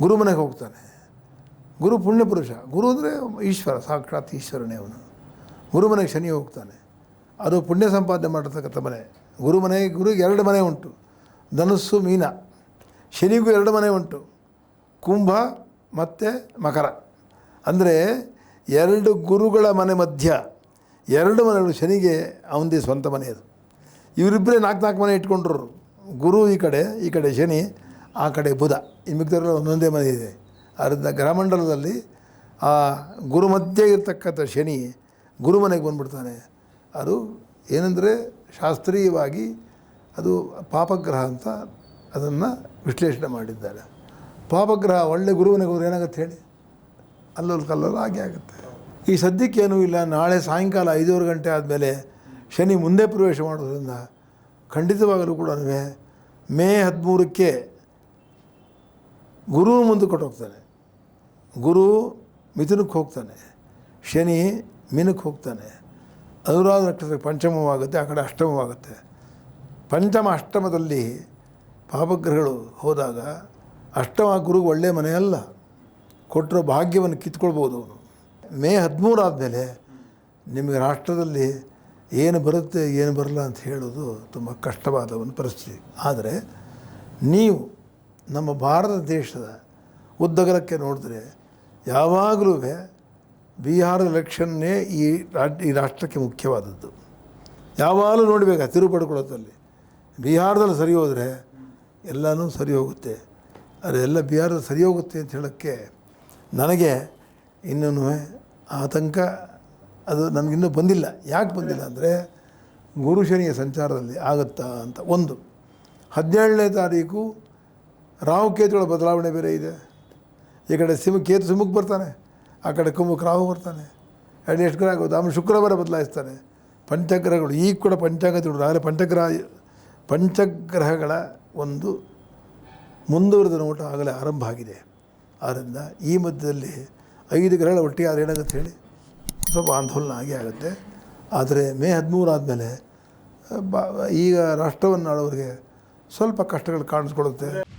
ಗುರು ಮನೆಗೆ ಹೋಗ್ತಾನೆ. ಗುರು ಪುಣ್ಯ ಪುರುಷ. ಗುರು ಅಂದರೆ ಈಶ್ವರ, ಸಾಕ್ಷಾತ್ ಈಶ್ವರನೇ ಅವನು. ಗುರು ಮನೆಗೆ ಶನಿ ಹೋಗ್ತಾನೆ. ಅದು ಪುಣ್ಯ ಸಂಪಾದನೆ ಮಾಡಿರ್ತಕ್ಕಂಥ ಮನೆ. ಗುರು ಮನೆ, ಗುರುಗೆ ಎರಡು ಮನೆ ಉಂಟು. ಧನಸ್ಸು ಮೀನ. ಶನಿಗೂ ಎರಡು ಮನೆ ಉಂಟು. ಕುಂಭ ಮತ್ತು ಮಕರ. ಅಂದರೆ ಎರಡು ಗುರುಗಳ ಮನೆ ಮಧ್ಯ ಎರಡು ಮನೆಗಳು ಶನಿಗೆ ಅವನದೇ ಸ್ವಂತ ಮನೆ ಅದು. ಇವರಿಬ್ಬರೇ ನಾಲ್ಕು ನಾಲ್ಕು ಮನೆ ಇಟ್ಕೊಂಡ್ರು ಗುರು ಈ ಕಡೆ ಈ ಕಡೆ ಶನಿ ಆ ಕಡೆ ಬುಧ, ಈ ಮಿಕ್ಕಿದವರೆಲ್ಲ ಒಂದೊಂದೇ ಮನೆ ಇದೆ. ಅದರಿಂದ ಗ್ರಹಮಂಡಲದಲ್ಲಿ ಆ ಗುರು ಮಧ್ಯೆ ಇರತಕ್ಕಂಥ ಶನಿ ಗುರು ಮನೆಗೆ ಬಂದ್ಬಿಡ್ತಾನೆ. ಅದು ಏನಂದರೆ ಶಾಸ್ತ್ರೀಯವಾಗಿ ಅದು ಪಾಪಗ್ರಹ ಅಂತ ಅದನ್ನು ವಿಶ್ಲೇಷಣೆ ಮಾಡಿದ್ದಾರೆ. ಪಾಪಗ್ರಹ ಒಳ್ಳೆ ಗುರುವನಿಗೆ ಹೋದ್ರೆ ಏನಾಗುತ್ತೆ ಹೇಳಿ? ಅಲ್ಲಲ್ಲಿ ಕಲ್ಲಲ್ಲಿ ಹಾಗೆ ಆಗುತ್ತೆ. ಈ ಸದ್ಯಕ್ಕೇನೂ ಇಲ್ಲ. ನಾಳೆ ಸಾಯಂಕಾಲ ಐದೂವರೆ ಗಂಟೆ ಆದಮೇಲೆ ಶನಿ ಮುಂದೆ ಪ್ರವೇಶ ಮಾಡೋದ್ರಿಂದ ಖಂಡಿತವಾಗಲೂ ಕೂಡ ಮೇ ಹದಿಮೂರಕ್ಕೆ ಗುರು ಮುಂದೆ ಕೊಟ್ಟೋಗ್ತಾನೆ. ಗುರು ಮಿಥುನಕ್ಕೆ ಹೋಗ್ತಾನೆ. ಶನಿ ಮೀನಕ್ಕೆ ಹೋಗ್ತಾನೆ. ಅನುರಾಧ ನಕ್ಷತ್ರ ಪಂಚಮವಾಗುತ್ತೆ, ಆ ಕಡೆ ಅಷ್ಟಮವಾಗುತ್ತೆ. ಪಂಚಮ ಅಷ್ಟಮದಲ್ಲಿ ಪಾಪಗ್ರಹಗಳು ಹೋದಾಗ ಅಷ್ಟಮ ಗುರುಗೆ ಒಳ್ಳೆಯ ಮನೆಯಲ್ಲ ಕೊಟ್ಟಿರೋ ಭಾಗ್ಯವನ್ನು ಕಿತ್ಕೊಳ್ಬೋದು ಅವನು. ಮೇ ಹದಿಮೂರು ಆದಮೇಲೆ ನಿಮಗೆ ರಾಷ್ಟ್ರದಲ್ಲಿ ಏನು ಬರುತ್ತೆ, ಏನು ಬರಲ್ಲ ಅಂತ ಹೇಳೋದು ತುಂಬ ಕಷ್ಟವಾದ ಒಂದು ಪರಿಸ್ಥಿತಿ. ಆದರೆ ನೀವು ನಮ್ಮ ಭಾರತ ದೇಶದ ಉದ್ದಗಲಕ್ಕೆ ನೋಡಿದ್ರೆ ಯಾವಾಗಲೂ ಬಿಹಾರದ ಎಲೆಕ್ಷನ್ನೇ ಈ ಈ ರಾಷ್ಟ್ರಕ್ಕೆ ಮುಖ್ಯವಾದದ್ದು. ಯಾವಾಗಲೂ ನೋಡಬೇಕು ತಿರು ಪಡ್ಕೊಳ್ಳೋದಲ್ಲಿ ಬಿಹಾರದಲ್ಲಿ ಸರಿ ಹೋದರೆ ಎಲ್ಲನೂ ಸರಿ ಹೋಗುತ್ತೆ. ಅದೆಲ್ಲ ಬಿಹಾರದಲ್ಲಿ ಸರಿ ಹೋಗುತ್ತೆ ಅಂತ ಹೇಳೋಕ್ಕೆ ನನಗೆ ಇನ್ನೂ ಆತಂಕ ಅದು ನನಗಿನ್ನೂ ಬಂದಿಲ್ಲ. ಯಾಕೆ ಬಂದಿಲ್ಲ ಅಂದರೆ ಗುರು ಶನಿಯ ಸಂಚಾರದಲ್ಲಿ ಆಗುತ್ತಾ ಅಂತ. ಒಂದು, ಹದಿನೇಳನೇ ತಾರೀಕು ರಾಹು ಕೇತುಗಳ ಬದಲಾವಣೆ ಬೇರೆ ಇದೆ. ಈ ಕಡೆ ಸಿಂಹ ಕೇತು ಸಿಂಹಕ್ಕೆ ಬರ್ತಾನೆ. ಆ ಕಡೆ ಕುಂಭಕ್ಕೆ ರಾಹು ಬರ್ತಾನೆ. ಎರಡು ಎಷ್ಟು ಗ್ರಹ ಆಗೋದು ಆಮೇಲೆ ಶುಕ್ರವಾರ ಬದಲಾಯಿಸ್ತಾನೆ. ಪಂಚಗ್ರಹಗಳು ಈಗ ಕೂಡ ಪಂಚಾಂಗ ತಿಳಿದ್ರು ಆದರೆ ಪಂಚಗ್ರಹ, ಪಂಚಗ್ರಹಗಳ ಒಂದು ಮುಂದುವರೆದ ನೋಟ ಆಗಲೇ ಆರಂಭ ಆಗಿದೆ. ಆದ್ದರಿಂದ ಈ ಮಧ್ಯದಲ್ಲಿ ಐದು ಗ್ರಹಗಳ ಒಟ್ಟಿಗೆ ಆದರೆ ಏನಾಗುತ್ತೆ ಹೇಳಿ? ಸ್ವಲ್ಪ ಆಂದೋಲನ ಆಗೇ ಆಗುತ್ತೆ. ಆದರೆ ಮೇ ಹದಿಮೂರು ಆದಮೇಲೆ, ಬ, ಈಗ ರಾಷ್ಟ್ರವನ್ನು ಆಳೋರಿಗೆ ಸ್ವಲ್ಪ ಕಷ್ಟಗಳು ಕಾಣಿಸ್ಕೊಳ್ಳುತ್ತೆ.